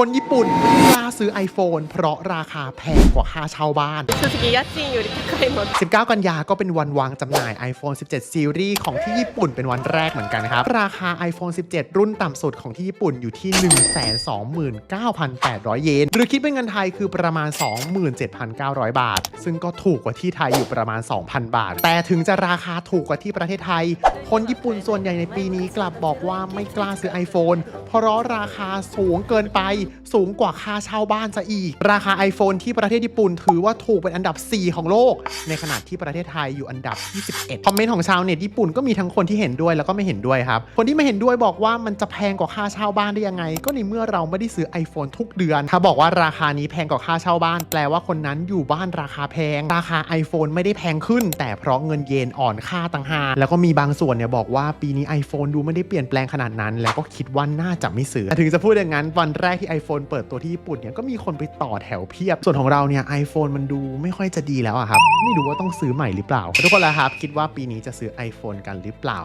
คนญี่ปุ่นไม่กล้าซื้อ iPhone เพราะราคาแพงกว่าค่าเช่าบ้าน 正直家賃より高いので19 กันยาก็เป็นวันวางจำหน่าย iPhone 17 Series ของที่ญี่ปุ่นเป็นวันแรกเหมือนกันนะครับ ราคา iPhone 17 รุ่นต่ำสุดของที่ญี่ปุ่นอยู่ที่ 129,800 เยน หรือคิดเป็นเงินไทยคือประมาณ 27,900 บาท ซึ่งก็ถูกกว่าที่ไทยอยู่ประมาณ 2,000 บาท แต่ถึงจะราคาถูกกว่าที่ประเทศไทย คนญี่ปุ่นส่วนใหญ่ในปีนี้กลับบอกว่าไม่กล้าซื้อ iPhone เพราะราคาสูงเกินไป สูงกว่าค่าเช่าบ้านซะอีก ราคา iPhone ที่ประเทศญี่ปุ่น ถือว่าถูกเป็นอันดับ 4 ของโลก ในขณะที่ประเทศไทยอยู่อันดับที่11คอมเมนต์ของชาวเน็ตญี่ปุ่นก็มีทั้งคนที่เห็นด้วยแล้วก็ไม่เห็นด้วยครับ คนที่ไม่เห็นด้วยบอกว่ามันจะแพงกว่าค่าเช่าบ้านได้ยังไง ก็ในเมื่อเราไม่ได้ซื้อ iPhone ทุกเดือน ถ้าบอกว่าราคานี้แพงกว่าค่าเช่าบ้าน แปลว่าคนนั้นอยู่บ้านราคาแพง ราคา iPhone ไม่ได้แพงขึ้น แต่เพราะเงินเยนอ่อนค่าต่างหากแล้วก็มีบางส่วนเนี่ยบอกว่าปีนี้ iPhone ดูไม่ได้เปลี่ยนแปลงขนาดนั้น แล้วก็คิดว่าน่าจะไม่ซื้อถึงจะพูดอย่างนั้นวันแรกที่ iPhone เปิดตัวที่ญี่ปุ่นเนี่ยก็มีคนไปต่อแถวเพียบ ส่วนของเราเนี่ย iPhone มันดูไม่ค่อยจะดีแล้วอะครับ ไม่รู้ว่าต้องซื้อใหม่หรือเปล่าทุกคนละครับ คิดว่าปีนี้จะซื้อ iPhone กันหรือเปล่า